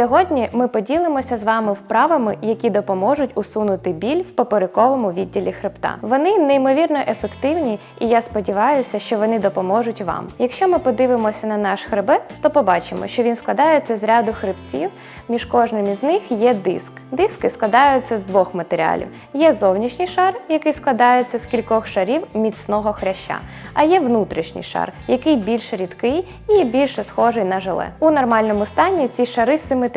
сьогодні ми поділимося з вами вправами, які допоможуть усунути біль в поперековому відділі хребта. Вони неймовірно ефективні, і я сподіваюся, що вони допоможуть вам. Якщо ми подивимося на наш хребет, то побачимо, що він складається з ряду хребців. Між кожним із них є диск. Диски складаються з двох матеріалів: є зовнішній шар, який складається з кількох шарів міцного хряща, а є внутрішній шар, який більш рідкий і більше схожий на желе. У нормальному стані ці шари симетричні.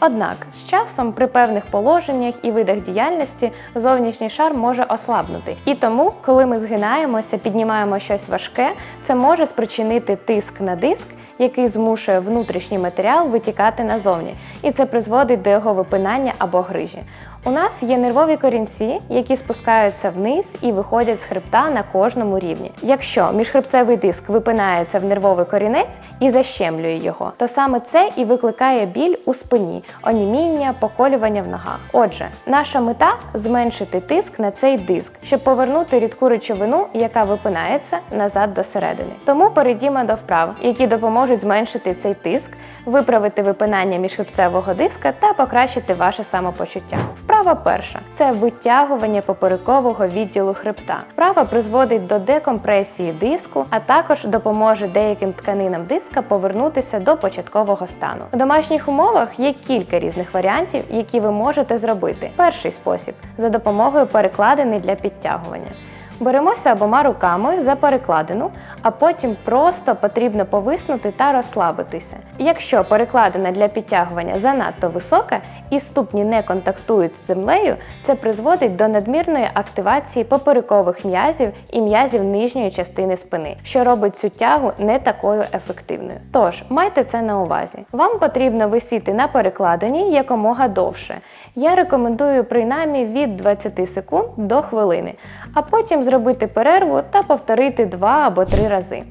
Однак з часом при певних положеннях і видах діяльності зовнішній шар може ослабнути. І тому, коли ми згинаємося, піднімаємо щось важке, це може спричинити тиск на диск, який змушує внутрішній матеріал витікати назовні, і це призводить до його випинання або грижі. У нас є нервові корінці, які спускаються вниз і виходять з хребта на кожному рівні. Якщо міжхребцевий диск випинається в нервовий корінець і защемлює його, то саме це і викликає біль у спині, оніміння, поколювання в ногах. Отже, наша мета зменшити тиск на цей диск, щоб повернути рідку речовину, яка випинається назад до середини. Тому перейдімо до вправ, які допоможуть зменшити цей тиск, виправити випинання міжхребцевого диска та покращити ваше самопочуття. Вправа перша це витягування поперекового відділу хребта. Вправа призводить до декомпресії диску, а також допоможе деяким тканинам диска повернутися до початкового стану. У домашніх умовах є кілька різних варіантів, які ви можете зробити. Перший спосіб за допомогою перекладини для підтягування. Беремося обома руками за перекладину, а потім просто потрібно повиснути та розслабитися. Якщо перекладина для підтягування занадто висока і ступні не контактують з землею, це призводить до надмірної активації поперекових м'язів і м'язів нижньої частини спини, що робить цю тягу не такою ефективною. Тож майте це на увазі. Вам потрібно висіти на перекладині якомога довше. Я рекомендую принаймні від 20 секунд до хвилини, а потім зробити перерву та повторити два або три рази.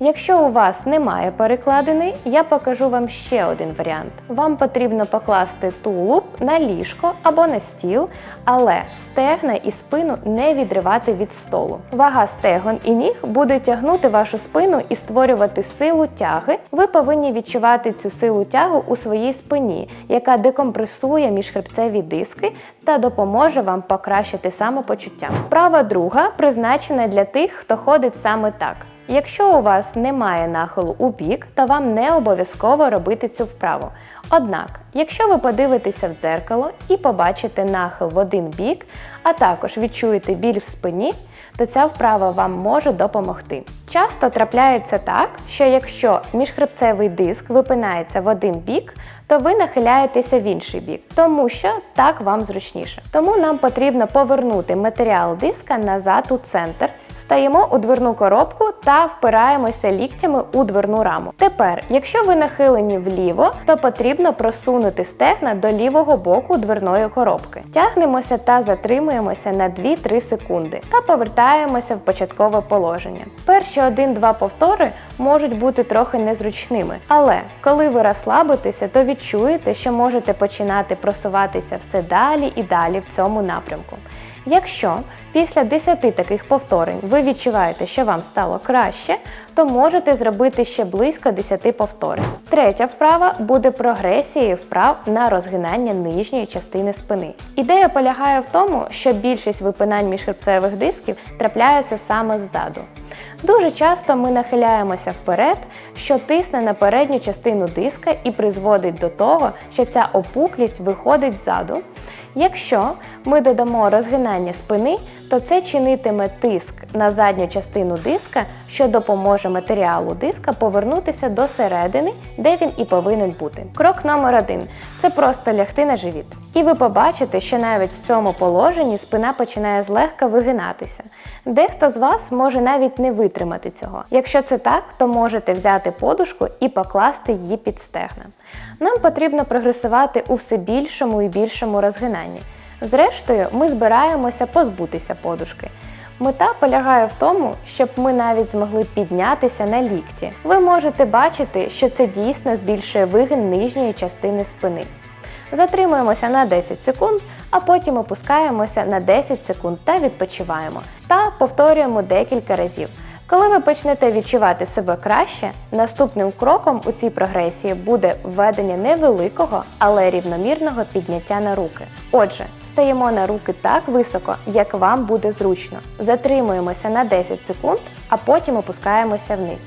Якщо у вас немає перекладини, я покажу вам ще один варіант. Вам потрібно покласти тулуб на ліжко або на стіл, але стегна і спину не відривати від столу. Вага стегон і ніг буде тягнути вашу спину і створювати силу тяги. Ви повинні відчувати цю силу тягу у своїй спині, яка декомпресує міжхребцеві диски та допоможе вам покращити самопочуття. Права друга призначена для тих, хто ходить саме так. Якщо у вас немає нахилу у бік, то вам не обов'язково робити цю вправу. Однак, якщо ви подивитеся в дзеркало і побачите нахил в один бік, а також відчуєте біль в спині, то ця вправа вам може допомогти. Часто трапляється так, що якщо міжхребцевий диск випинається в один бік, то ви нахиляєтеся в інший бік, тому що так вам зручніше. Тому нам потрібно повернути матеріал диска назад у центр. Стаємо у дверну коробку та впираємося ліктями у дверну раму. Тепер, якщо ви нахилені вліво, то потрібно просунути стегна до лівого боку дверної коробки. Тягнемося та затримуємося на 2-3 секунди та повертаємося в початкове положення. Перші 1-2 повтори можуть бути трохи незручними, але коли ви розслабитеся, то відчуєте, що можете починати просуватися все далі і далі в цьому напрямку. Якщо після 10 таких повторень ви відчуваєте, що вам стало краще, то можете зробити ще близько 10 повторень. Третя вправа буде прогресією вправ на розгинання нижньої частини спини. Ідея полягає в тому, що більшість випинань міжхребцевих дисків трапляються саме ззаду. Дуже часто ми нахиляємося вперед, що тисне на передню частину диска і призводить до того, що ця опуклість виходить ззаду. Якщо ми додамо розгинання спини, то це чинитиме тиск на задню частину диска, що допоможе матеріалу диска повернутися до середини, де він і повинен бути. Крок номер один це просто лягти на живіт. І ви побачите, що навіть в цьому положенні спина починає злегка вигинатися. Дехто з вас може навіть не витримати цього. Якщо це так, то можете взяти подушку і покласти її під стегна. Нам потрібно прогресувати у все більшому і більшому розгинанні. Зрештою, ми збираємося позбутися подушки. Мета полягає в тому, щоб ми навіть змогли піднятися на лікті. Ви можете бачити, що це дійсно збільшує вигин нижньої частини спини. Затримуємося на 10 секунд, а потім опускаємося на 10 секунд та відпочиваємо. Та повторюємо декілька разів. Коли ви почнете відчувати себе краще, наступним кроком у цій прогресії буде введення невеликого, але рівномірного підняття на руки. Отже, стаємо на руки так високо, як вам буде зручно. Затримуємося на 10 секунд, а потім опускаємося вниз.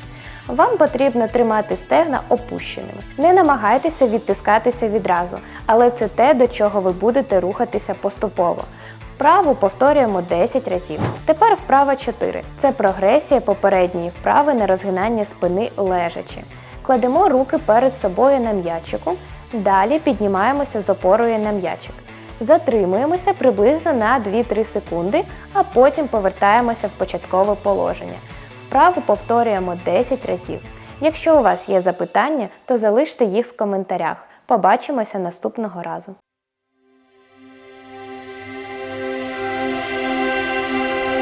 Вам потрібно тримати стегна опущеними. Не намагайтеся відтискатися відразу, але це те, до чого ви будете рухатися поступово. Вправу повторюємо 10 разів. Тепер вправа 4. Це прогресія попередньої вправи на розгинання спини лежачи. Кладемо руки перед собою на м'ячику, далі піднімаємося з опорою на м'ячик. Затримуємося приблизно на 2-3 секунди, а потім повертаємося в початкове положення. Вправу повторюємо 10 разів. Якщо у вас є запитання, то залиште їх в коментарях. Побачимося наступного разу.